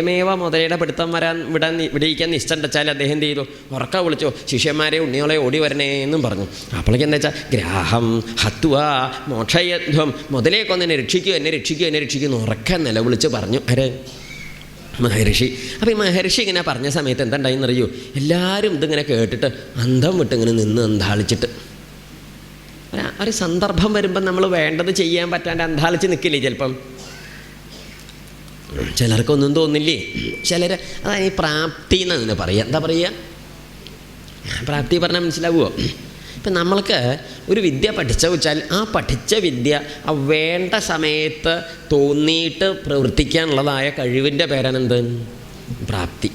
സ്വയമേവ മുതലയുടെ പിടുത്തം വരാൻ വിടാൻ വിടിയിക്കാൻ നിശ്ചയം വെച്ചാൽ അദ്ദേഹം എന്ത് ചെയ്തു? ഉറക്ക വിളിച്ചോ. ശിഷ്യന്മാരെ ഉണ്ണിയോളെ ഓടി വരണേ എന്നും പറഞ്ഞു. അപ്പോഴേക്ക് എന്താ വെച്ചാൽ ഗ്രാഹം ഹത്വ മോക്ഷയധ്വം മുതലേ കൊന്നെ രക്ഷിക്കൂ എന്നെ രക്ഷിക്കൂ എന്നെ രക്ഷിക്കൂ എന്ന് ഉറക്ക നിലവിളിച്ച് പറഞ്ഞു. അരെ മഹർഷി. അപ്പോൾ ഈ മഹർഷി ഇങ്ങനെ പറഞ്ഞ സമയത്ത് എന്തുണ്ടായിന്നറിയോ എല്ലാവരും ഇതിങ്ങനെ കേട്ടിട്ട് അന്ധം വിട്ട് ഇങ്ങനെ നിന്ന് അന്താളിച്ചിട്ട് ഒരു സന്ദർഭം വരുമ്പോൾ നമ്മൾ വേണ്ടത് ചെയ്യാൻ പറ്റാണ്ട് അന്താളിച്ച് നിൽക്കില്ലേ ചിലപ്പം? ചിലർക്കൊന്നും തോന്നില്ലേ? ചിലർ അതാണ് ഈ പ്രാപ്തി എന്നതിന് പറയുക എന്താ പറയുക പ്രാപ്തി പറഞ്ഞാൽ മനസ്സിലാവുമോ ഇപ്പം നമ്മൾക്ക് ഒരു വിദ്യ പഠിച്ച വെച്ചാൽ ആ പഠിച്ച വിദ്യ ആ വേണ്ട സമയത്ത് തോന്നിയിട്ട് പ്രവർത്തിക്കാനുള്ളതായ കഴിവിന്റെ പേരാണെന്ത്? പ്രാപ്തി.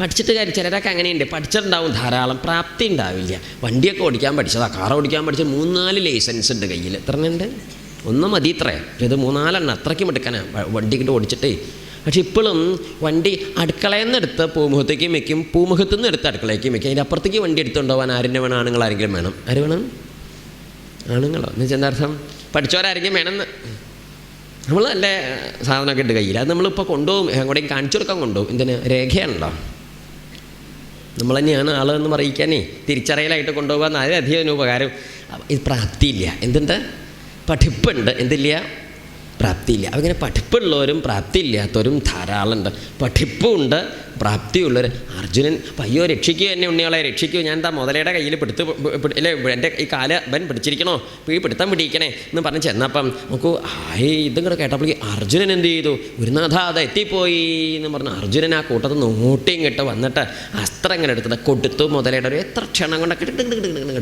പഠിച്ചിട്ട് കാര്യം ചിലരൊക്കെ അങ്ങനെയുണ്ട്. പഠിച്ചിട്ടുണ്ടാവും ധാരാളം. പ്രാപ്തി ഉണ്ടാവില്ല. വണ്ടിയൊക്കെ ഓടിക്കാൻ പഠിച്ചതാ. കാർ ഓടിക്കാൻ പഠിച്ച മൂന്നാൽ ലൈസൻസ് ഉണ്ട് കയ്യിൽ. എത്ര ഉണ്ട്? ഒന്ന് മതി ഇത്രേ. ഇത് മൂന്നാലെണ്ണം അത്രയ്ക്കും എടുക്കാനാ വണ്ടി ഇങ്ങോട്ട് ഓടിച്ചിട്ടേ. പക്ഷെ ഇപ്പോഴും വണ്ടി അടുക്കളയിൽ നിന്ന് എടുത്ത് പൂമുഖത്തേക്ക് വെക്കും. പൂമുഖത്തു നിന്ന് എടുത്ത് അടുക്കളയ്ക്ക് വെക്കും. അതിന്റെ അപ്പുറത്തേക്ക് വണ്ടി എടുത്തുകൊണ്ടുപോകാൻ ആരിന്റെ വേണം? ആണുങ്ങൾ ആരെങ്കിലും വേണം. ആര് വേണം? ആണുങ്ങളോ? എന്ന് വെച്ചാൽ എന്താർത്ഥം പഠിച്ചവരാരെങ്കിലും വേണമെന്ന്. നമ്മൾ നല്ല സാധനമൊക്കെ ഇട്ട് കയ്യിൽ. അത് നമ്മളിപ്പോൾ കൊണ്ടുപോകും. എങ്ങോട്ടേക്കും കാണിച്ചു കൊടുക്കാൻ കൊണ്ടുപോകും. എന്തിന്? രേഖയാണല്ലോ. നമ്മൾ തന്നെയാണ് ആളെന്ന് പറയിക്കാനേ. തിരിച്ചറിയലായിട്ട് കൊണ്ടുപോകാൻ അതിലധികം ഉപകാരം. ഇത് പ്രാപ്തിയില്ല. എന്തുണ്ട്? പഠിപ്പുണ്ട് എന്തില്ല പ്രാപ്തിയില്ല അപ്പം ഇങ്ങനെ പഠിപ്പുള്ളവരും പ്രാപ്തിയില്ലാത്തവരും ധാരാളമുണ്ട് പഠിപ്പുമുണ്ട് പ്രാപ്തിയുള്ളവർ അർജുനൻ അയ്യോ രക്ഷിക്കുക എന്നെ ഉണ്ണികളെ രക്ഷിക്കൂ ഞാൻ എന്താ മുതലയുടെ കയ്യിൽ പിടുത്ത് അല്ലേ എന്റെ ഈ കാല ബൻ പിടിച്ചിരിക്കണോ ഈ പിടുത്തം പിടിക്കണേ എന്ന് പറഞ്ഞ് ചെന്നപ്പം നോക്കൂ ആയി ഇതും കൂടെ കേട്ടപ്പോഴേക്ക് അർജുനൻ എന്ത് ചെയ്തു ഗുരുനാഥ അത് എത്തിപ്പോയി എന്ന് പറഞ്ഞ് അർജുനൻ ആ കൂട്ടത്തിൽ നോട്ടി ഇങ്ങോട്ട് വന്നിട്ട് അസ്ത്രം ഇങ്ങനെ എടുത്തത് കൊടുത്തു മുതലയുടെ ഒരു എത്ര ക്ഷണം കൊണ്ടൊക്കെ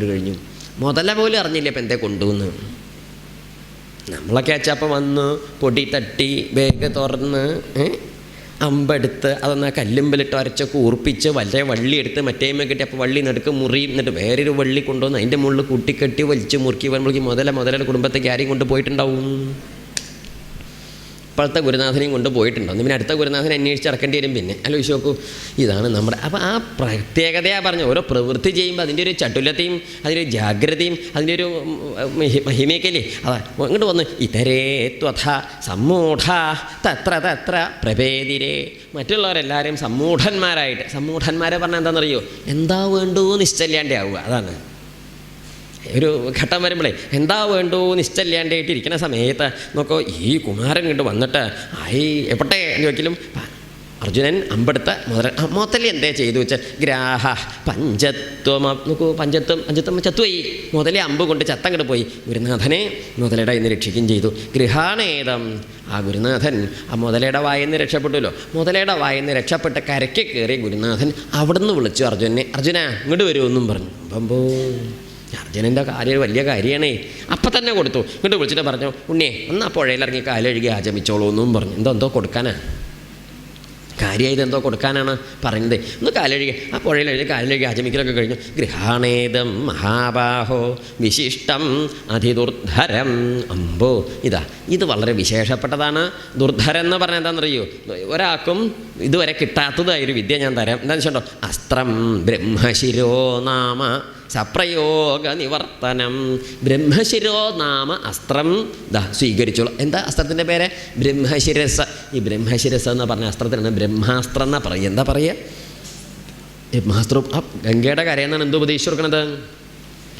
കഴിഞ്ഞു മുതല പോലും അറിഞ്ഞില്ല ഇപ്പം എന്തേ കൊണ്ടുവന്ന് നമ്മളൊക്കെ അച്ചാപ്പം വന്ന് പൊടി തട്ടി ബേഗ് തുറന്ന് അമ്പെടുത്ത് അതൊന്ന് ആ കല്ലുമ്പലിട്ട് അരച്ച് കൂർപ്പിച്ച് വലിയ വള്ളി എടുത്ത് മറ്റേമ കിട്ടി. അപ്പോൾ വള്ളി നടുക്ക് മുറി എന്നിട്ട് വേറൊരു വള്ളി കൊണ്ടുവന്ന് അതിന്റെ മുകളിൽ കൂട്ടിക്കെട്ടി വലിച്ച് മുറുക്കി വരുമ്പോഴേക്കും മുതല മുതലയുടെ കുടുംബത്തേക്ക് ആരെയും കൊണ്ട് പോയിട്ടുണ്ടാവും. ഇപ്പോഴത്തെ ഗുരുനാഥനെയും കൊണ്ട് പോയിട്ടുണ്ടോ? പിന്നെ അടുത്ത ഗുരുനാഥനെ അന്വേഷിച്ച് ഇറക്കേണ്ടി വരും പിന്നെ. ആലോചിച്ച് നോക്കൂ ഇതാണ് നമ്മുടെ അപ്പോൾ ആ പ്രത്യേകതയാണ് പറഞ്ഞ ഓരോ പ്രവൃത്തി ചെയ്യുമ്പോൾ അതിന്റെ ഒരു ചട്ടുലത്തെയും അതിന്റെ ഒരു ജാഗ്രതയും അതിന്റെ ഒരു മഹിമയൊക്കെയല്ലേ മഹി- അതാ ഇങ്ങോട്ട് വന്ന് ഇതരേ ത്വഥ സമ്മൂഢ തത്ര തത്ര പ്രഭേദിരേ മറ്റുള്ളവരെല്ലാവരും സമ്മൂഢന്മാരായിട്ട് സമ്മൂഢന്മാരെ പറഞ്ഞാൽ എന്താണെന്നറിയോ? എന്താ വേണ്ടൂ നിശ്ചല്യാണ്ടാവുക അതാണ്. ഒരു ഘട്ടം വരുമ്പോഴേ എന്താ വേണ്ടോ? നിശ്ചല്യാണ്ടായിട്ടിരിക്കുന്ന സമയത്ത് നോക്കോ ഈ കുമാരൻ കണ്ട് വന്നിട്ട് ആയി എപ്പോട്ടെ? എന്ന് ചോദിക്കലും അർജുനൻ അമ്പെടുത്ത മുതല മുതലി എന്തേ ചെയ്തു വെച്ചാൽ ഗ്രാഹ പഞ്ചത്വം നോക്കൂ പഞ്ചത്വം പഞ്ചത്വം ചത്തുപോയി. മുതലേ അമ്പ് കൊണ്ട് ചത്തങ്ങോട്ട് പോയി. ഗുരുനാഥനെ മുതലയുടെ ഇന്ന് രക്ഷിക്കുകയും ചെയ്തു. ഗൃഹാണേതം ആ ഗുരുനാഥൻ ആ മുതലയുടെ വായെന്ന് രക്ഷപ്പെട്ടുല്ലോ. മുതലയുടെ വായെന്ന് രക്ഷപ്പെട്ട് കരയ്ക്ക് കയറി ഗുരുനാഥൻ അവിടുന്ന് വിളിച്ചു അർജുനെ അർജുന ഇങ്ങോട്ട് വരുമെന്നും പറഞ്ഞു. ബമ്പോ അർജുനന്റെ കാര്യം വലിയ കാര്യമാണേ. അപ്പം തന്നെ കൊടുത്തു. ഇങ്ങോട്ട് വിളിച്ചിട്ട് പറഞ്ഞു ഉണ്ണിയെ ഒന്ന് ആ പുഴയിലിറങ്ങി കാലഴുകി ആചമിച്ചോളൂ എന്നും പറഞ്ഞു. എന്തോ എന്തോ കൊടുക്കാനാ? കാര്യമായത് എന്തോ കൊടുക്കാനാണ് പറയുന്നത്. ഒന്ന് കാലഴുകി ആ പുഴയിലെഴുതി കാലഴുകി ആചമിക്കലൊക്കെ കഴിഞ്ഞു. ഗൃഹാണേതം മഹാബാഹോ വിശിഷ്ടം അതിദുർധരം അമ്പോ. ഇതാ ഇത് വളരെ വിശേഷപ്പെട്ടതാണ് ദുർധരം എന്ന് പറഞ്ഞാൽ എന്താണെന്നറിയോ? ഒരാൾക്കും ഇതുവരെ കിട്ടാത്തതായൊരു വിദ്യ ഞാൻ തരാം. എന്താണെന്ന് വെച്ചിട്ടുണ്ടോ അസ്ത്രം ബ്രഹ്മശിരോനാമ സപ്രയോഗ നിവർത്തനം. ബ്രഹ്മശിരോ നാമ അസ്ത്രം. ദാ സ്വീകരിച്ചോളൂ. എന്താ അസ്ത്രത്തിന്റെ പേര്? ബ്രഹ്മശിരസ. ഈ ബ്രഹ്മശിരസ എന്ന് പറഞ്ഞ അസ്ത്രത്തിനാണ് ബ്രഹ്മാസ്ത്രം എന്നാ പറയുക. എന്താ പറയുക? ബ്രഹ്മാസ്ത്രം. ആ ഗംഗയുടെ കരയെന്നാണ് എന്ത് ഉപദേശിച്ചു കൊടുക്കണത്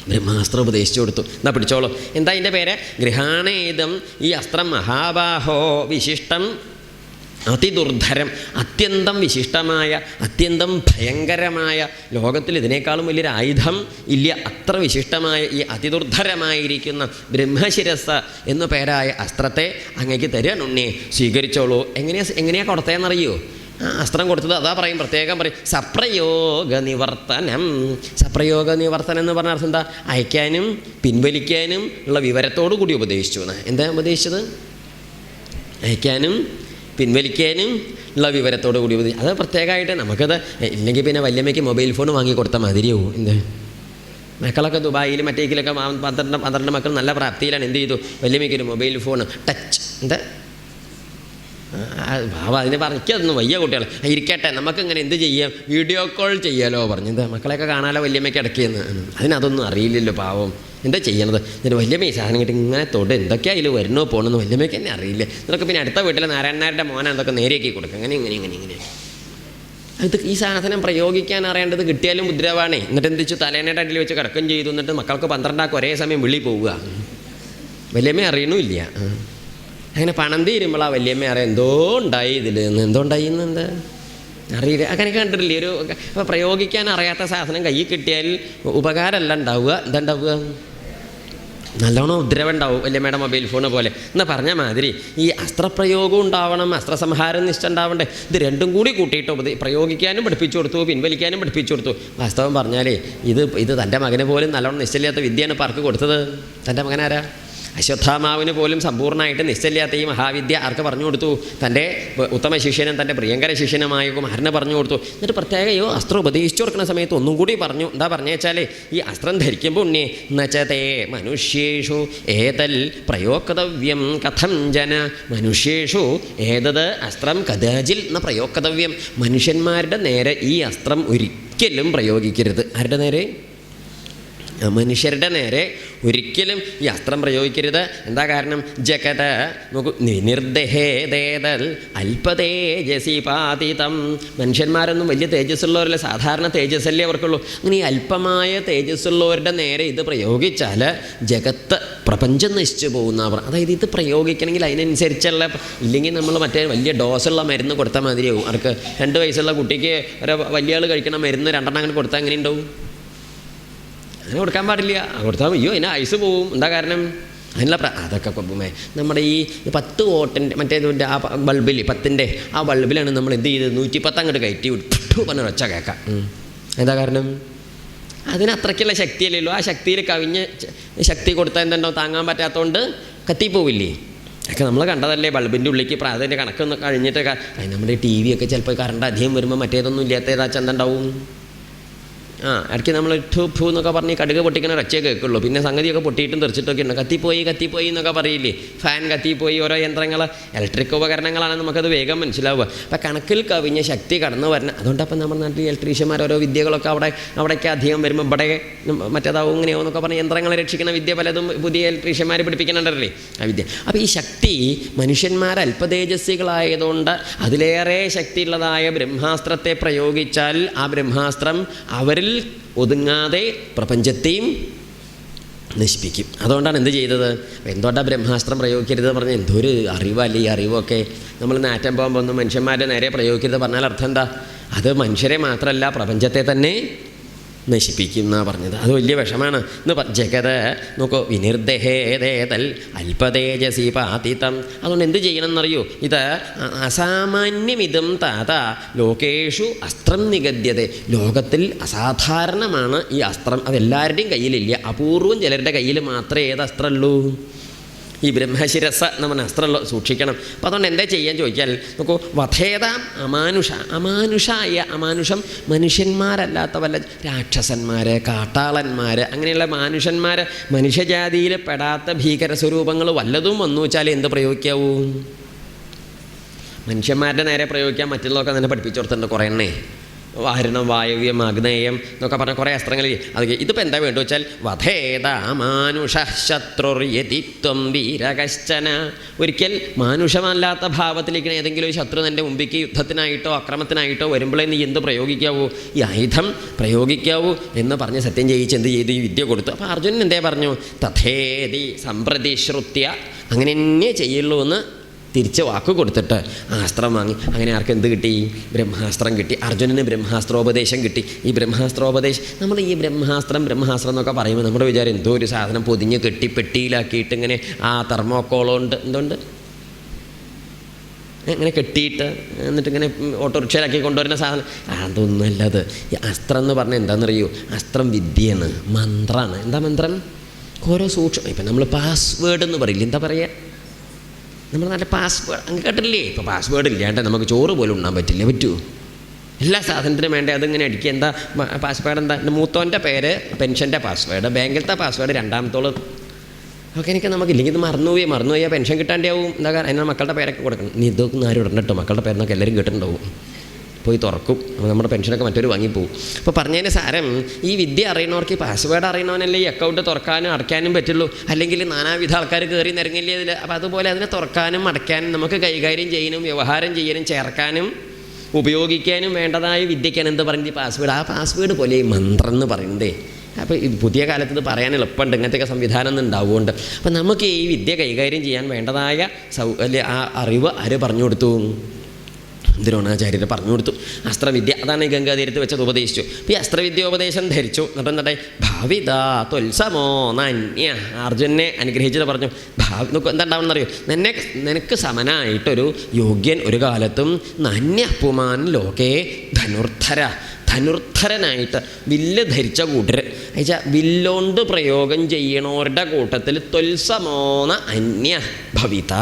ബ്രഹ്മാസ്ത്രം ഉപദേശിച്ചു കൊടുത്തു. എന്നാ പിടിച്ചോളൂ. എന്താ അതിന്റെ പേര്? ഗൃഹാണേതം ഈ അസ്ത്രം മഹാബാഹോ വിശിഷ്ടം. അതിദുർധരം അത്യന്തം വിശിഷ്ടമായ അത്യന്തം ഭയങ്കരമായ ലോകത്തിൽ ഇതിനേക്കാളും വലിയൊരു ആയുധം ഇല്ല അത്ര വിശിഷ്ടമായ ഈ അതിദുർധരമായിരിക്കുന്ന ബ്രഹ്മശിരസ് എന്നു പേരായ അസ്ത്രത്തെ അങ്ങേക്ക് തരാൻ ഉണ്ണി. സ്വീകരിച്ചോളൂ. എങ്ങനെയാ എങ്ങനെയാ കൊടുത്തതെന്നറിയോ? ആ അസ്ത്രം കൊടുത്തത് അതാ പറയും പ്രത്യേകം പറയും. സപ്രയോഗ നിവർത്തനം. സപ്രയോഗ നിവർത്തനം എന്ന് പറഞ്ഞ അർത്ഥം എന്താ? അയക്കാനും പിൻവലിക്കാനും ഉള്ള വിവരത്തോടു കൂടി ഉപദേശിച്ചു എന്താ ഉപദേശിച്ചത്? അയക്കാനും പിൻവലിക്കാനും ഉള്ള വിവരത്തോടു കൂടി അത് പ്രത്യേകമായിട്ട് നമുക്കത് ഇല്ലെങ്കിൽ പിന്നെ വല്യമ്മയ്ക്ക് മൊബൈൽ ഫോൺ വാങ്ങി കൊടുത്താൽ മതിരിയാവും എന്ത്? മക്കളൊക്കെ ദുബായിൽ മറ്റേക്കിലൊക്കെ പന്ത്രണ്ട് പന്ത്രണ്ട് മക്കൾ നല്ല പ്രാപ്തിയിലാണ് എന്ത് ചെയ്തു? വല്യമ്മയ്ക്ക് ഒരു മൊബൈൽ ഫോൺ ടച്ച്. എന്താ? ബാബ അതിനെ പറഞ്ഞതൊന്നും വയ്യ കുട്ടികൾ ഇരിക്കട്ടെ നമുക്കിങ്ങനെ എന്ത് ചെയ്യാം? വീഡിയോ കോൾ ചെയ്യാലോ പറഞ്ഞു. എന്താ മക്കളെയൊക്കെ കാണാലോ വല്യമ്മയ്ക്ക് ഇടയ്ക്കെന്ന് അതിനതൊന്നും അറിയില്ലല്ലോ പാവം. എന്താ ചെയ്യണത്? എന്നിട്ട് വല്യമ്മ ഈ സാധനം കിട്ടി ഇങ്ങനെ തൊട്ട് എന്തൊക്കെയാ അതിൽ വരണോ പോകണമെന്ന് വല്യമ്മയ്ക്ക് തന്നെ അറിയില്ല. എന്നൊക്കെ പിന്നെ അടുത്ത വീട്ടിലെ നാരായണനാരുടെ മോനെ അതൊക്കെ നേരെയാക്കി കൊടുക്കും അങ്ങനെ ഇങ്ങനെ ഇങ്ങനെ ഇങ്ങനെ. അത് ഈ സാധനം പ്രയോഗിക്കാൻ അറിയേണ്ടത് കിട്ടിയാലും മുദ്രാവാണേ. എന്നിട്ട് എന്ത് വെച്ചു? തലേനയുടെ അടിയിൽ വെച്ച് കിടക്കും ചെയ്തു. എന്നിട്ട് മക്കൾക്ക് പന്ത്രണ്ടാക്കും ഒരേ സമയം വിളി പോവുക. വല്യമ്മ അറിയണമില്ല. അങ്ങനെ പണം തീരുമ്പോൾ ആ വല്യമ്മ അറിയാം എന്തോ ഉണ്ടായി ഇതിൽ നിന്ന് എന്തോ ഉണ്ടായി? എന്ന് എന്താ? അറിയില്ല. അങ്ങനെ കണ്ടിട്ടില്ലേ? ഒരു പ്രയോഗിക്കാൻ അറിയാത്ത സാധനം കയ്യിൽ കിട്ടിയാൽ ഉപകാരമല്ല ഉണ്ടാവുക. എന്താ ഉണ്ടാവുക? നല്ലോണം ഉദ്രവം ഉണ്ടാവും മേഡം മൊബൈൽ ഫോണ് പോലെ. എന്ന് പറഞ്ഞ മാതിരി ഈ അസ്ത്രപ്രയോഗം ഉണ്ടാവണം അസ്ത്രസംഹാരം നിഷ്ഠ ഉണ്ടാവണ്ടേ ഇത് രണ്ടും കൂടി കൂട്ടിയിട്ട് പ്രയോഗിക്കാനും പഠിപ്പിച്ചു കൊടുത്തു പിൻവലിക്കാനും പഠിപ്പിച്ചു കൊടുത്തു. വാസ്തവം പറഞ്ഞാലേ ഇത് ഇത് തന്റെ മകനെ പോലും നല്ലോണം നിശ്ചയില്ലാത്ത വിദ്യയാണ് പാർക്ക് കൊടുത്തത്? തന്റെ മകനാരാ? അശ്വത്ഥാമാവിന് പോലും സമ്പൂർണമായിട്ട് നിശ്ചല്യാത്ത ഈ മഹാവിദ്യ ആർക്ക് പറഞ്ഞു കൊടുത്തു? തന്റെ ഉത്തമ ശിഷ്യനും തന്റെ പ്രിയങ്കര ശിഷ്യനുമായ കുമാരനെ പറഞ്ഞു കൊടുത്തു. എന്നിട്ട് പ്രത്യേക ഈ അസ്ത്രം ഉപദേശിച്ചു കൊടുക്കുന്ന സമയത്ത് ഒന്നും കൂടി പറഞ്ഞു. എന്താ പറഞ്ഞു വെച്ചാൽ ഈ അസ്ത്രം ധരിക്കുമ്പോൾ ഉണ്ണേ നച്ചതേ മനുഷ്യേഷു ഏതൽ പ്രയോക്തവ്യം കഥം ജന. മനുഷ്യേഷു ഏതത് അസ്ത്രം കഥാചിൽ എന്ന പ്രയോക്തവ്യം മനുഷ്യന്മാരുടെ നേരെ ഈ അസ്ത്രം ഒരിക്കലും പ്രയോഗിക്കരുത്. ആരുടെ നേരെ? മനുഷ്യരുടെ നേരെ ഒരിക്കലും ഈ അസ്ത്രം പ്രയോഗിക്കരുത്. എന്താ കാരണം? ജഗത നോക്കൂ നിർദഹേതേതൽ അല്പതേജസി പാതിതം മനുഷ്യന്മാരൊന്നും വലിയ തേജസ്സുള്ളവരല്ല സാധാരണ തേജസ്സല്ലേ അവർക്കുള്ളൂ. അങ്ങനെ ഈ അല്പമായ തേജസ്സുള്ളവരുടെ നേരെ ഇത് പ്രയോഗിച്ചാൽ ജഗത്ത് പ്രപഞ്ചം നശിച്ചു പോകുന്ന അവർ. അതായത് ഇത് പ്രയോഗിക്കണമെങ്കിൽ അതിനനുസരിച്ചുള്ള ഇല്ലെങ്കിൽ നമ്മൾ മറ്റേ വലിയ ഡോസുള്ള മരുന്ന് കൊടുത്താൽ മതിയാവും. അവർക്ക് രണ്ട് വയസ്സുള്ള കുട്ടിക്ക് ഒരു വലിയ ആൾ കഴിക്കണ മരുന്ന് രണ്ടെണ്ണം അങ്ങനെ കൊടുത്താൽ എങ്ങനെ അങ്ങനെ കൊടുക്കാൻ പാടില്ല. കൊടുത്താൽ അയ്യോ അതിന് ഐസ് പോവും. എന്താ കാരണം? അതിനുള്ള പ്ര അതൊക്കെ നമ്മുടെ ഈ പത്ത് വോട്ടിന്റെ മറ്റേതിന്റെ ആ ബൾബിൽ പത്തിന്റെ ആ ബൾബിലാണ് നമ്മൾ എന്ത് ചെയ്തത്? നൂറ്റി പത്ത് അങ്ങോട്ട് കയറ്റി വിട്ടു. പറഞ്ഞ ഒച്ച കേൾക്കാം. എന്താ കാരണം? അതിന് അത്രയ്ക്കുള്ള ശക്തിയല്ലല്ലോ ആ ശക്തിയിൽ കവിഞ്ഞ് ശക്തി കൊടുത്താൽ എന്തുണ്ടോ താങ്ങാൻ പറ്റാത്തതുകൊണ്ട് കത്തിപ്പോവില്ലേ? ഒക്കെ നമ്മൾ കണ്ടതല്ലേ? ബൾബിന്റെ ഉള്ളിലേക്ക് പ്രാതിന്റെ കണക്കൊന്ന് കഴിഞ്ഞിട്ട് നമ്മുടെ ടി വി ഒക്കെ ചിലപ്പോൾ കറണ്ട് അധികം വരുമ്പോൾ മറ്റേതൊന്നും ഇല്ലാത്ത ഏതാ ചന്തുണ്ടാവും. ആ ഇടയ്ക്ക് നമ്മൾ ഇട്ടു ഭൂ എന്നൊക്കെ പറഞ്ഞ് കടുക് പൊട്ടിക്കണ ഒച്ചയെ കേൾക്കുള്ളൂ. പിന്നെ സംഗതിയൊക്കെ പൊട്ടിയിട്ടും തെറിച്ചിട്ടൊക്കെ ഉണ്ട്. കത്തിപ്പോയി കത്തിപ്പോയി എന്നൊക്കെ പറയില്ലേ? ഫാൻ കത്തിപ്പോയി ഓരോ യന്ത്രങ്ങൾ ഇലക്ട്രിക് ഉപകരണങ്ങളാണ് നമുക്കത് വേഗം മനസ്സിലാവുക. അപ്പം കണക്കിൽ കവിഞ്ഞ ശക്തി കടന്നു വരണം അതുകൊണ്ടപ്പം നമ്മുടെ നാട്ടിൽ ഇലക്ട്രീഷ്യന്മാർ ഓരോ വിദ്യകളൊക്കെ അവിടെ അവിടേക്ക് അധികം വരുമ്പോൾ ഇവിടെ മറ്റേതാവും ഇങ്ങനെയോ എന്നൊക്കെ പറഞ്ഞ് യന്ത്രങ്ങളെ രക്ഷിക്കുന്ന വിദ്യ പലതും പുതിയ ഇലക്ട്രീഷ്യന്മാർ പഠിപ്പിക്കുന്നുണ്ടല്ലേ ആ വിദ്യ. അപ്പോൾ ഈ ശക്തി മനുഷ്യന്മാർ അല്പതേജസ്വികളായതുകൊണ്ട് അതിലേറെ ശക്തിയുള്ളതായ ബ്രഹ്മാസ്ത്രത്തെ പ്രയോഗിച്ചാൽ ആ ബ്രഹ്മാസ്ത്രം അവരിൽ ഒതുങ്ങാതെ പ്രപഞ്ചത്തെയും നശിപ്പിക്കും. അതുകൊണ്ടാണ് എന്ത് ചെയ്തത്? എന്തുകൊണ്ടാണ് ബ്രഹ്മാസ്ത്രം പ്രയോഗിക്കരുത് പറഞ്ഞാൽ എന്തൊരു അറിവല്ലേ ഈ അറിവൊക്കെ? നമ്മൾ നാറ്റം പോകുമ്പോൾ ഒന്നും മനുഷ്യന്മാരെ നേരെ പ്രയോഗിക്കരുത് പറഞ്ഞാൽ അർത്ഥം എന്താ? അത് മനുഷ്യരെ മാത്രമല്ല പ്രപഞ്ചത്തെ തന്നെ നശിപ്പിക്കും പറഞ്ഞത്. അത് വലിയ വിഷമാണ്. എന്ന് ജഗത് നോക്കൂ വിനിർദഹേതേതൽ അല്പതേജസി പാതിതം. അതുകൊണ്ട് എന്ത് ചെയ്യണം എന്നറിയൂ ഇത് അസാമാന്യമിതം താത ലോകേഷു അസ്ത്രം നിഗദ്യത ലോകത്തിൽ അസാധാരണമാണ് ഈ അസ്ത്രം. അതെല്ലാവരുടെയും കയ്യിലില്ല. അപൂർവം ചിലരുടെ കയ്യിൽ മാത്രമേ ഏത് അസ്ത്രമുള്ളൂ? ഈ ബ്രഹ്മശിരസ നമ്മൾ അസ്ത്രമല്ലോ സൂക്ഷിക്കണം. അപ്പോൾ അതുകൊണ്ട് എന്താ ചെയ്യാൻ ചോദിച്ചാൽ നോക്കൂ വധേതാം അമാനുഷ അമാനുഷായ അമാനുഷം മനുഷ്യന്മാരല്ലാത്ത വല്ല രാക്ഷസന്മാർ കാട്ടാളന്മാർ അങ്ങനെയുള്ള മാനുഷന്മാർ മനുഷ്യജാതിയിൽ പെടാത്ത ഭീകര സ്വരൂപങ്ങൾ വല്ലതും വന്നു വെച്ചാൽ എന്ത് പ്രയോഗിക്കാവൂ? മനുഷ്യന്മാരുടെ നേരെ പ്രയോഗിക്കാൻ മറ്റുള്ളതൊക്കെ തന്നെ പഠിപ്പിച്ചു കൊടുത്തിട്ടുണ്ട് കുറേ എണ്ണേ. വാരണം വായവ്യം അഗ്നേയം എന്നൊക്കെ പറഞ്ഞ കുറേ അസ്ത്രങ്ങൾ അത് ഇതിപ്പോൾ എന്താ വേണ്ടു വെച്ചാൽ വധേത മാനുഷ ശത്രുര്യതിത്വം വീരകശ്ചന. ഒരിക്കൽ മാനുഷമല്ലാത്ത ഭാവത്തിലേക്ക് ഏതെങ്കിലും ഒരു ശത്രു എന്റെ മുമ്പിലേക്ക് യുദ്ധത്തിനായിട്ടോ അക്രമത്തിനായിട്ടോ വരുമ്പോഴേ നീ എന്ത് പ്രയോഗിക്കാവൂ? ഈ ആയുധം പ്രയോഗിക്കാവൂ എന്ന് പറഞ്ഞ് സത്യം ചെയ്യിച്ച് എന്ത് ചെയ്തു? ഈ വിദ്യ കൊടുത്തു. അപ്പോൾ അർജുനൻ എന്തേ പറഞ്ഞു? തഥേതി സമ്പ്രതി ശ്രുത്യ അങ്ങനെ തന്നെ ചെയ്യുള്ളൂ എന്ന് തിരിച്ച് വാക്ക് കൊടുത്തിട്ട് ആസ്ത്രം വാങ്ങി. അങ്ങനെ ആർക്ക് എന്ത് കിട്ടി? ബ്രഹ്മാസ്ത്രം കിട്ടി. അർജുനന് ബ്രഹ്മാസ്ത്രോപദേശം കിട്ടി. ഈ ബ്രഹ്മാസ്ത്രോപദേശം നമ്മൾ ഈ ബ്രഹ്മാസ്ത്രം ബ്രഹ്മാസ്ത്രം എന്നൊക്കെ പറയുമ്പോൾ നമ്മുടെ വിചാരം എന്തോ ഒരു സാധനം പൊതിഞ്ഞ് കെട്ടി പെട്ടിയിലാക്കിയിട്ട് ഇങ്ങനെ ആ തെർമോക്കോളുണ്ട് എന്തുകൊണ്ട് ഇങ്ങനെ കെട്ടിയിട്ട് എന്നിട്ട് ഇങ്ങനെ ഓട്ടോറിക്ഷയിലാക്കി കൊണ്ടുവരുന്ന സാധനം. അതൊന്നുമല്ല അത് അസ്ത്രം എന്ന് പറഞ്ഞാൽ എന്താണെന്നറിയോ? അസ്ത്രം വിദ്യയാണ് മന്ത്രമാണ് എന്താ മന്ത്രം? ഓരോ സൂക്ഷ്മം ഇപ്പം നമ്മൾ പാസ്വേഡ് എന്ന് പറയില്ല? എന്താ പറയുക നമ്മൾ നല്ല പാസ്വേഡ് അങ്ങ് കേട്ടില്ലേ ഇപ്പോൾ പാസ്വേഡ് ഇല്ലാണ്ട് നമുക്ക് ചോറ് പോലും ഉണ്ണാൻ പറ്റില്ല? പറ്റുമോ എല്ലാ സാധനത്തിനും വേണ്ട? അതിങ്ങനെ അടിക്കുക? എന്താ പാസ്വേഡ് എന്താ? മൂത്തോന്റെ പേര് പെൻഷന്റെ പാസ്വേഡ് ബാങ്കിലത്തെ പാസ്വേഡ് രണ്ടാമത്തോളം. ഓക്കെ എനിക്ക് നമുക്ക് ഇല്ലെങ്കിൽ ഇത് മറന്നുപോയി. മറന്നുപോയി പെൻഷൻ കിട്ടാണ്ടാവും എന്താ കാരണം? അതിന് മക്കളുടെ പേരൊക്കെ കൊടുക്കണം. നീ ഇതൊക്കെ ആരും ഇടണം കേട്ടോ. മക്കളുടെ പേരെന്നൊക്കെ എല്ലാവരും കേട്ടിട്ടുണ്ടാവും. പോയി തുറക്കും. അപ്പോൾ നമ്മുടെ പെൻഷനൊക്കെ മറ്റൊരു വാങ്ങിപ്പോവും അപ്പോൾ പറഞ്ഞതിന് സാരം ഈ വിദ്യ അറിയുന്നവർക്ക് ഈ പാസ്വേഡ് അറിയണവനല്ലേ ഈ അക്കൗണ്ട് തുറക്കാനും അടയ്ക്കാനും പറ്റുള്ളൂ. അല്ലെങ്കിൽ നാനാവിധ ആൾക്കാർ കയറി നിരങ്ങില്ലേ അതിൽ അപ്പോൾ അതുപോലെ അതിനെ തുറക്കാനും അടയ്ക്കാനും നമുക്ക് കൈകാര്യം ചെയ്യാനും വ്യവഹാരം ചെയ്യാനും ചേർക്കാനും ഉപയോഗിക്കാനും വേണ്ടതായ വിദ്യയ്ക്കാണ് എന്ത് പറയുന്നത് ഈ പാസ്വേഡ് ആ പാസ്വേഡ് പോലെ ഈ മന്ത്രം എന്ന് പറയുന്നതേ. അപ്പോൾ ഈ പുതിയ കാലത്ത് ഇത് പറയാൻ എളുപ്പമുണ്ട്. ഇങ്ങനത്തെയൊക്കെ സംവിധാനം ഒന്നും ഉണ്ടാവുകൊണ്ട്. അപ്പം നമുക്ക് ഈ വിദ്യ കൈകാര്യം ചെയ്യാൻ വേണ്ടതായ സൗ അല്ലെ ആ അറിവ് ആര് പറഞ്ഞു കൊടുത്തു? ദ്രോണാചാര്യർ പറഞ്ഞു കൊടുത്തു. അസ്ത്രവിദ്യ അതാണ് ഈ ഗംഗാതീരത്ത് വെച്ചത് ഉപദേശിച്ചു. അപ്പോൾ ഈ അസ്ത്രവിദ്യോപദേശം ധരിച്ചു. എന്നിട്ട് എന്താ ഭാവിത ത്വത്സമോ നന്യ. അർജുനെ അനുഗ്രഹിച്ചിട്ട് പറഞ്ഞു ഭാവി നോക്കൂ എന്താ അറിയോ നിന്നെ നിനക്ക് സമനായിട്ടൊരു യോഗ്യൻ ഒരു കാലത്തും നന്യ പുമാൻ ലോകേ ധനുർധര ധനുർധരനായിട്ട് വില്ല് ധരിച്ച കൂട്ടർ അയച്ചാൽ വില്ലോണ്ട് പ്രയോഗം ചെയ്യണവരുടെ കൂട്ടത്തിൽ തൊൽസമോന അന്യ. ഭവിത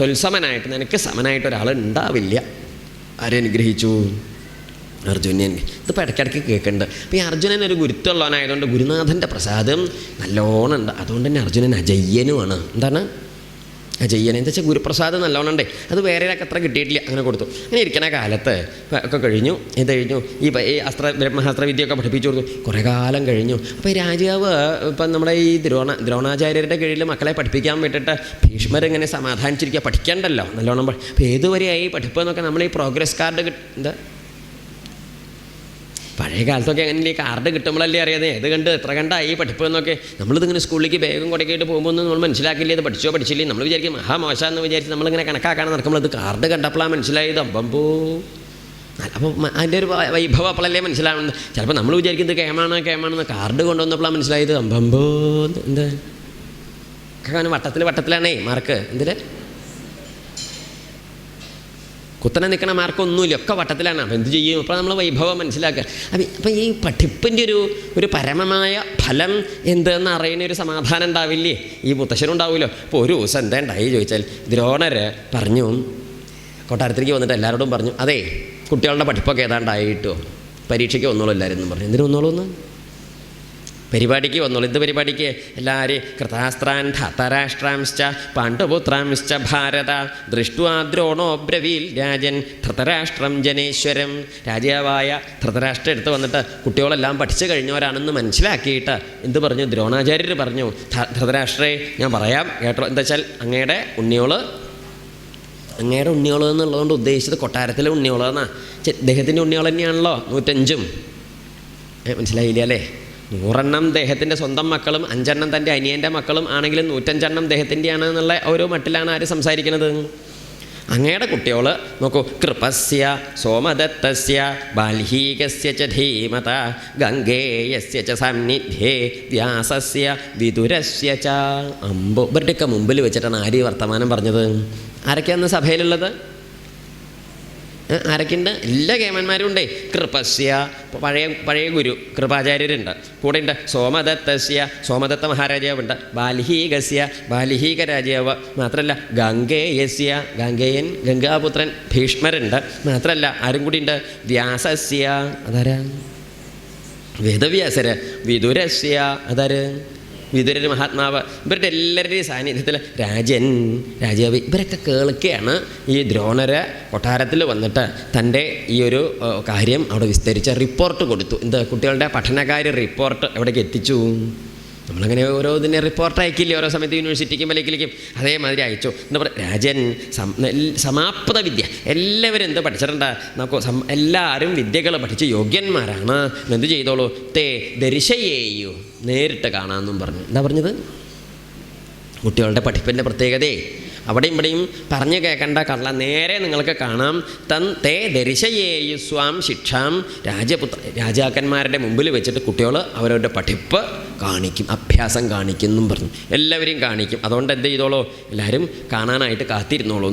തൊൽസമനായിട്ട് നിനക്ക് സമനായിട്ട് ഒരാൾ ഉണ്ടാവില്ല ആരനുഗ്രഹിച്ചു അർജുനൻ ഇതിപ്പോൾ ഇടയ്ക്കിടയ്ക്ക് കേൾക്കുന്നുണ്ട് അപ്പോൾ ഈ അർജുനൻ ഒരു ഗുരുത്വമുള്ളവനായതുകൊണ്ട് ഗുരുനാഥന്റെ പ്രസാദം നല്ലോണം ഉണ്ട്. അതുകൊണ്ട് തന്നെ അർജുനൻ അജയ്യനുമാണ്. എന്താണ്? അജയ്യൻ എന്താ വെച്ചാൽ ഗുരുപ്രസാദം നല്ലോണം ഉണ്ടേ. അത് വേറെ അത്ര കിട്ടിയിട്ടില്ല. അങ്ങനെ കൊടുത്തു. അങ്ങനെ ഇരിക്കണ കാലത്ത് ഒക്കെ കഴിഞ്ഞു. ഇത് കഴിഞ്ഞു. ഈ ഈ അസ്ത്ര ബ്രഹ്മാസ്ത്ര വിദ്യയൊക്കെ പഠിപ്പിച്ചു കൊടുത്തു. കുറേ കാലം കഴിഞ്ഞു. അപ്പോൾ ഈ രാജാവ് ഇപ്പം നമ്മുടെ ഈ ദ്രോണ ദ്രോണാചാര്യരുടെ കീഴിൽ മക്കളെ പഠിപ്പിക്കാൻ വിട്ടിട്ട് ഭീഷ്മരിങ്ങനെ സമാധാനിച്ചിരിക്കുക പഠിക്കണ്ടല്ലോ. നല്ലോണം അപ്പോൾ ഏതുവരെയായി പഠിപ്പെന്നൊക്കെ നമ്മൾ ഈ പ്രോഗ്രസ് കാർഡ് എന്താ? പഴയ കാലത്തൊക്കെ അങ്ങനെ ഈ കാർഡ് കിട്ടുമ്പോഴല്ലേ അറിയാതെ ഏത് കണ്ട് എത്ര കണ്ടായി? പഠിപ്പ് എന്നൊക്കെ. നമ്മളിതിങ്ങനെ സ്കൂളിലേക്ക് വേഗം കുടക്കിയിട്ട് പോകുമ്പോൾ നമ്മൾ മനസ്സിലാക്കില്ലേ ഇത് പഠിച്ചോ പഠിച്ചില്ലേ? നമ്മൾ വിചാരിക്കും മഹാ മോശമെന്ന് വിചാരിച്ച് നമ്മളിങ്ങനെ കണക്കാക്കാൻ നടക്കുമ്പോൾ അത് കാർഡ് കണ്ടപ്പോഴാണ് മനസ്സിലായത്. അമ്പമ്പോ. അപ്പോൾ അതിന്റെ ഒരു വൈഭവം അപ്പോഴല്ലേ മനസ്സിലാവുന്നത്. ചിലപ്പോൾ നമ്മൾ വിചാരിക്കുന്നത് കേമാണ് കേമാണെന്ന് കാർഡ് കൊണ്ടുവന്നപ്പോഴാണ് മനസ്സിലായത്. അമ്പമ്പോ എന്താ? വട്ടത്തിൽ വട്ടത്തിലാണേ മാർക്ക് എന്തിന് കുത്തനെ നിൽക്കണ മാർക്കൊന്നുമില്ല. ഒക്കെ വട്ടത്തിലാണ്. അപ്പം എന്ത് ചെയ്യും? അപ്പോൾ നമ്മൾ വൈഭവം മനസ്സിലാക്കുക. അപ്പം അപ്പം ഈ പഠിപ്പിന്റെ ഒരു ഒരു പരമമായ ഫലം എന്തെന്ന് അറിയുന്ന ഒരു സമാധാനം ഉണ്ടാവില്ലേ? ഈ മുത്തശ്ശനുണ്ടാവുമല്ലോ അപ്പോൾ ഒരു ദിവസം എന്താ ഉണ്ടായി ചോദിച്ചാൽ ദ്രോണർ പറഞ്ഞു. കൊട്ടാരത്തിലേക്ക് വന്നിട്ട് എല്ലാവരോടും പറഞ്ഞു അതെ കുട്ടികളുടെ പഠിപ്പൊക്കെ ഏതാണ്ടായിട്ടോ? പരീക്ഷയ്ക്ക് വന്നോളൂ എല്ലാവരും പറഞ്ഞു. എന്തിനു വന്നോളൂ എന്ന് പരിപാടിക്ക് വന്നോളൂ. എന്ത് പരിപാടിക്ക്? എല്ലാവരും കൃതാസ്ത്രാൻ ധാതരാഷ്ട്രാംശ്ച പാണ്ഡുപുത്രാംശ്ച ഭാരത ദൃഷ്ടുവാ ദ്രോണോ ബ്രവീൽ രാജൻ ധൃതരാഷ്ട്രം ജനേശ്വരം. രാജാവായ ധൃതരാഷ്ട്രം എടുത്ത് വന്നിട്ട് കുട്ടികളെല്ലാം പഠിച്ചു കഴിഞ്ഞവരാണെന്ന് മനസ്സിലാക്കിയിട്ട് എന്ത് പറഞ്ഞു? ദ്രോണാചാര്യർ പറഞ്ഞു "ധ- ധൃതരാഷ്ട്രേ ഞാൻ പറയാം കേട്ടോ. എന്താ വെച്ചാൽ അങ്ങയുടെ ഉണ്ണിയോൾ അങ്ങയുടെ ഉണ്ണിയോൾ എന്നുള്ളതുകൊണ്ട് ഉദ്ദേശിച്ചത് കൊട്ടാരത്തിലെ ഉണ്ണിയോളെന്നാ ഇദ്ദേഹത്തിന്റെ ഉണ്ണിയോൾ തന്നെയാണല്ലോ നൂറ്റഞ്ചും. മനസ്സിലായില്ല അല്ലേ? നൂറെണ്ണം ദേഹത്തിന്റെ സ്വന്തം മക്കളും അഞ്ചെണ്ണം തന്റെ അനിയന്റെ മക്കളും ആണെങ്കിലും നൂറ്റഞ്ചെണ്ണം ദേഹത്തിന്റെയാണ് എന്നുള്ള ഓരോ മട്ടിലാണ് ആര് സംസാരിക്കുന്നത്. അങ്ങയുടെ കുട്ടികൾ നോക്കൂ. കൃപസ്യ സോമദത്തസ്യ ബാൽഹീകസ്യ ച ധീമത ഗംഗേയസ്യ ച സന്നിധ്യേ വ്യാസസ്യ വിതുരസ്യ ച. അമ്പോ ഇവരുടെയൊക്കെ മുമ്പിൽ വെച്ചിട്ടാണ് ആര് വർത്തമാനം പറഞ്ഞത്. ആരൊക്കെയാണ് സഭയിലുള്ളത്? ആരൊക്കെയുണ്ട്? എല്ലാ കേമന്മാരും ഉണ്ടേ. കൃപസ്യ പഴയ പഴയ ഗുരു കൃപാചാര്യരുണ്ട്. കൂടെ ഉണ്ട് സോമദത്തസ്യ സോമദത്ത മഹാരാജാവുണ്ട്. ബാലിഹീകസ്യ ബാലിഹീക രാജാവ് മാത്രമല്ല ഗംഗേയസ്യ ഗംഗേയൻ ഗംഗാപുത്രൻ ഭീഷ്മരുണ്ട്. മാത്രമല്ല ആരും കൂടി ഉണ്ട്? വ്യാസസ്യ. അതാരാ? വേദവ്യാസര്. വിദുരസ്യ. അതാര്? വിദുരര് മഹാത്മാവ്. ഇവരുടെ എല്ലാവരുടെയും സാന്നിധ്യത്തിൽ രാജൻ രാജാവ് ഇവരൊക്കെ കേൾക്കുകയാണ് ഈ ദ്രോണര കൊട്ടാരത്തിൽ വന്നിട്ട് തന്റെ ഈ ഒരു കാര്യം അവിടെ വിസ്തരിച്ച റിപ്പോർട്ട് കൊടുത്തു. എന്ത് കുട്ടികളുടെ പഠനകാര്യ റിപ്പോർട്ട് എവിടേക്ക് എത്തിച്ചു? നമ്മളങ്ങനെ ഓരോ ഇതിനെ റിപ്പോർട്ട് അയക്കില്ലേ? ഓരോ സമയത്ത് യൂണിവേഴ്സിറ്റിക്കും വിലക്കിലേക്കും അതേമാതിരി അയച്ചു. എന്താ പറയുക രാജൻ സമാപ്ത വിദ്യ. എല്ലാവരും എന്ത് പഠിച്ചിട്ടുണ്ട്? നമുക്ക് എല്ലാവരും വിദ്യകൾ പഠിച്ച് യോഗ്യന്മാരാണ്. എന്ത് ചെയ്തോളൂ? തേ ദർശയേയു നേരിട്ട് കാണാമെന്നും പറഞ്ഞു. എന്താ പറഞ്ഞത്? കുട്ടികളുടെ പഠിപ്പിന്റെ പ്രത്യേകതയെ അവിടെയും ഇവിടെയും പറഞ്ഞു കേൾക്കേണ്ട കള്ള നേരെ നിങ്ങൾക്ക് കാണാം. തൻ തേ ദരിശയേയു സ്വാം ശിക്ഷാം. രാജപുത്ര രാജാക്കന്മാരുടെ മുമ്പിൽ വെച്ചിട്ട് കുട്ടികൾ അവരവരുടെ പഠിപ്പ് കാണിക്കും അഭ്യാസം കാണിക്കും എന്നും പറഞ്ഞു. എല്ലാവരെയും കാണിക്കും. അതുകൊണ്ട് എന്ത് ചെയ്തോളൂ? എല്ലാവരും കാണാനായിട്ട് കാത്തിരുന്നോളൂ.